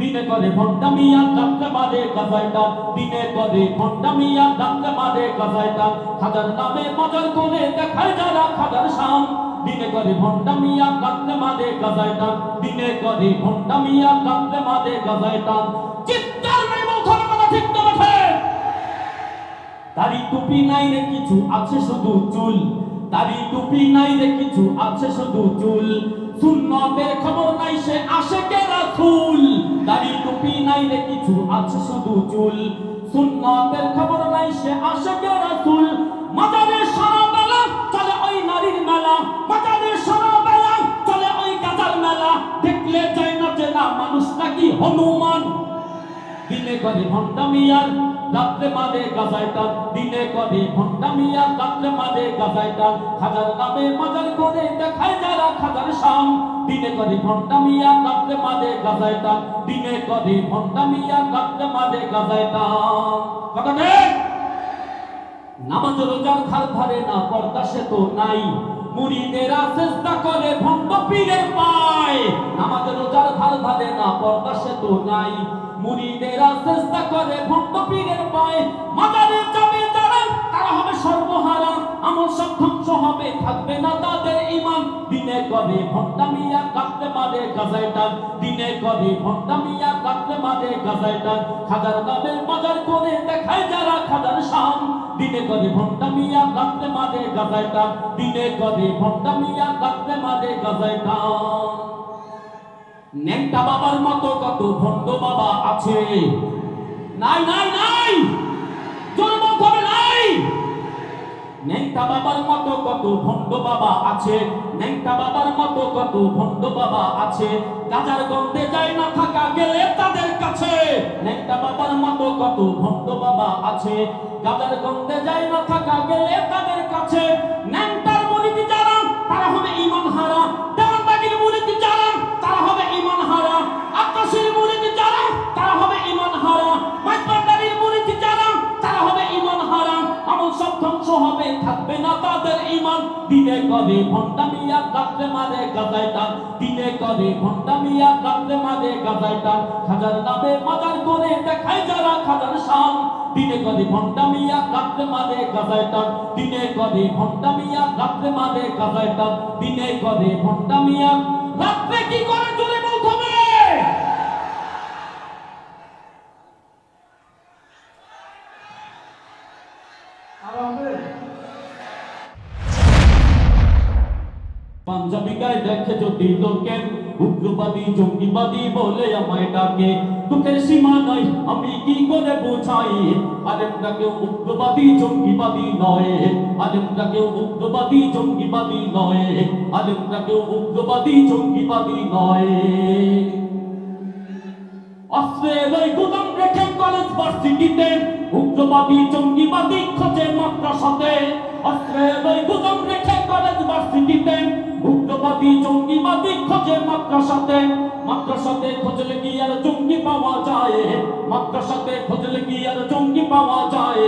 দিনে করে মিয়া ডাকতে মারে গাজাইটা দিনে করে ভণ্ডামিয়া ডাকতে মারে গাজাইটা খাজার নামে মজার করে দেখায় যারা খাজার শাম দিনে করে ভণ্ডামিয়া ডাকতে মারে গাজাইটা দিনে করে ভণ্ডামিয়া ডাকতে মারে গাজাইটা চিৎকার মেরে বলছো না কথা ঠিক তো টুপি নাই রে, কিছু আছে শুধু চুল। দাড়ি টুপি নাই রে কিছু আছে শুধু চুল। সুন্নতের খবর নাই সে আসে কে রাসূল। দাড়ি টুপি নাই রে কিছু আছে শুধু চুল। সুন্নতের খবর নাই সে আসে কে রাসূল। মাজারের সারা বেলা চলে ওই নারীর মেলা। মাজারের সারা বেলা চলে ওই গাজার মেলা। দেখলে চাই না চেনা মানুষ নাকি হনুমান? দিনে করে ভণ্ডামিয়ার রাত্রে মারে গাজাইটা দিনে করে ভণ্ডামিয়ার রাত্রে মারে গাজাইটা খাজার নামে মাজার করে দেখায় যারা খাজার শাম। দিনে করে ভণ্ডামিয়ার রাত্রে মারে গাজাইটা দিনে করে ভণ্ডামিয়ার রাত্রে মারে গাজাইটা কথা ঠিক নামাজ রোজার ধার ধারে না, পর্দা সে তো নাই। মুরিদেরা চেষ্টা করে ভণ্ড পীরের পায়। নামাজ রোজার ধার ধারে না, পর্দা সে তো নাই। মুরিদেরা চেষ্টা করে ভণ্ড পীরের পায়। মাজারে যাবে যারা তারা হবে সর্বহারা। আমল সব ধ্বংস হবে, থাকবে না তাদের ইমান দিনে করে ভণ্ডামিয়া কাটতে মারে গাজাইটা দিনে করে ভণ্ডামিয়া কাটতে মারে গাজাইটা খাজার নামে মাজার করে দেখায় যারা খাজার শাম দিনে করে ভণ্ডামিয়া কাটতে মারে গাজাইটা দিনে করে ভণ্ডামিয়া কাটতে মারে গাজাইটা নেংটা বাবার মতো কত ভণ্ড বাবা আছে? নাই নাই নাই! বলতে হবে নাই! নেংটা বাবার মতো কত ভণ্ড বাবা আছে? নেংটা বাবার মতো কত ভণ্ড বাবা আছে? গাজার গন্ধে যায় না থাকা গেলে তাদের কাছে। নেংটা বাবার মতো কত ভণ্ড বাবা আছে? গাজার গন্ধে যায় না থাকা গেলে তাদের কাছে। নেংটার মরিদি যারা, তারা হবে ইমান হারা দিনে করে ভণ্ডামিয়া রাত্রে মারে গাজাইটা? দিনে করে ভণ্ডামিয়া রাত্রে মারে গাজাইটা? খাজার নামে মাজার করে দেখায় যারা খাজার শাম দিনে করে ভণ্ডামিয়া রাত্রে মারে গাজাইটা? দিনে করে ভণ্ডামিয়া রাত্রে মারে গাজাইটা? দিনে করে ভণ্ডামিয়া রাত্রে কি করে জোরে বলতে হবে? পাঞ্জাবি গায়ে দেখে যদি লোকে উগ্রবাদী, জঙ্গিবাদী বলে আমায় ডাকে, দুঃখের সীমা নাই আমি কি করে বোঝাই? আলেমরা কেউ উগ্রবাদী, জঙ্গিবাদী নয় আলেমরা কেউ উগ্রবাদী, জঙ্গিবাদী নয় আলেমরা কেউ উগ্রবাদী, জঙ্গিবাদী নয়। অস্ত্রের ওই গুদাম রেখে কলেজ ভার্সিটিতে উগ্রবাদী, জঙ্গিবাদী খোঁজে মাদ্রাসাতে অস্ত্রের গুদাম রেখে কলেজ ভার্সিটিতে, উগ্রবাদী জঙ্গিবাদী খোঁজে মাদ্রাসাতে। মাদ্রাসাতে খোঁজলে কি আর জঙ্গি পাওয়া যায়? মাদ্রাসাতে খোঁজলে কি আর জঙ্গি পাওয়া যায়?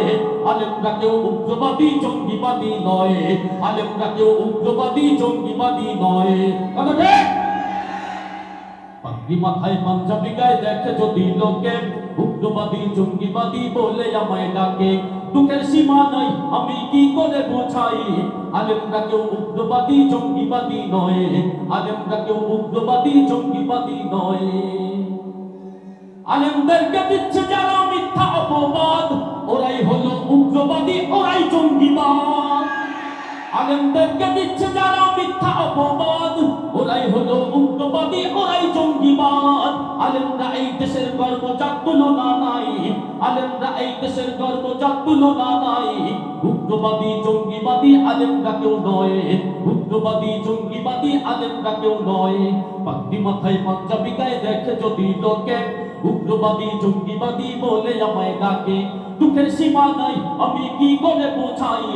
আলেমরা কেউ উগ্রবাদী, জঙ্গিবাদী নয়। আলেমরা কেউ উগ্রবাদী, জঙ্গিবাদী নয়। কথা ঠিক? পাগড়ি মাথায় পাঞ্জাবি গায়ে দেখে যদি লোকে উগ্রবাদী জঙ্গিবাদী বলে আমায় ডাকে। দুঃখের সীমা নাই, আমি কি করে বোঝাই? আলেমরা কেউ উগ্রবাদী, জঙ্গিবাদী নয়। আলেমরা কেউ উগ্রবাদী, জঙ্গিবাদী নয়। আলেমদেরকে দিচ্ছে যারা মিথ্যা অপবাদ, ওরাই হলো উগ্রবাদী, ওরাই জঙ্গিবাদ। আলেমদেরকে দিচ্ছে যারা মিথ্যা অপবাদ, ওরাই হলো উগ্রবাদী, ওরাই জঙ্গিবাদ। আলেমরা এই দেশের গর্ব যার তুলনা নাই? আলেমরা এই দেশের গর্ব যার তুলনা নাই? উগ্রবাদী, জঙ্গিবাদী আলেমরা কেউ নয়। উগ্রবাদী, জঙ্গিবাদী আলেমরা কেউ নয়। পাগড়ি মাথায় পাঞ্জাবি গায়ে দেখে যদি লোকে, উগ্রবাদী, জঙ্গিবাদী বলে আমায় ডাকে, দুঃখের সীমা নাই, আমি কি করে বোঝাই?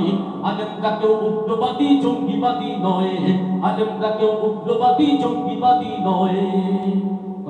আলেমরা কেউ উগ্রবাদী, জঙ্গিবাদী নয়। আলেমরা কেউ উগ্রবাদী, জঙ্গিবাদী নয়।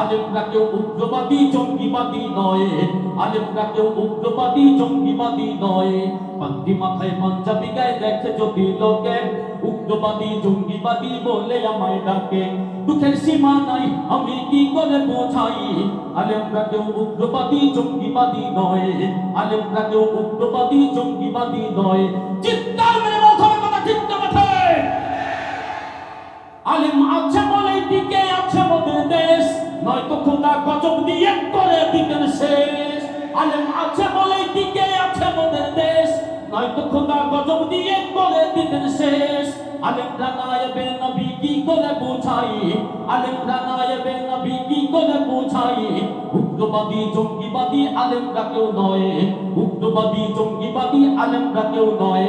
আলেমরা কেউ উগ্রবাদী, জঙ্গিবাদী নয়। আলেমরা কেউ উগ্রবাদী, জঙ্গিবাদী নয়। পান্তি মাথায় পাঞ্জাবি গায়ে দেখে যদি লোকে উগ্রবাদী, জঙ্গিবাদী বলে আমায় ডাকে, দুঃখের সীমা নাই, আমি কি করে বোঝাই? আলেমরা কেউ উগ্রবাদী, জঙ্গিবাদী নয়। আলেমরা কেউ উগ্রবাদী, জঙ্গিবাদী নয়। চিৎকার মেরে বলতে হবে কথা ঠিক না মাঠে আলেম আছে খোদা গজব দিয়ে করে দিতেন শেষ আলেম আছে বলে টিকে আছে মোদের দেশ। নয়তো খোদা গজব দিয়ে করে দিতেন শেষ আলেমরা নায়েবে নবী কি করে বোঝাই? আলেমরা নায়েবে নবী কি করে বোঝাই? উগ্রবাদী, জঙ্গিবাদী আলেমরা কেউ নয়। উগ্রবাদী, জঙ্গিবাদী আলেমরা কেউ নয়।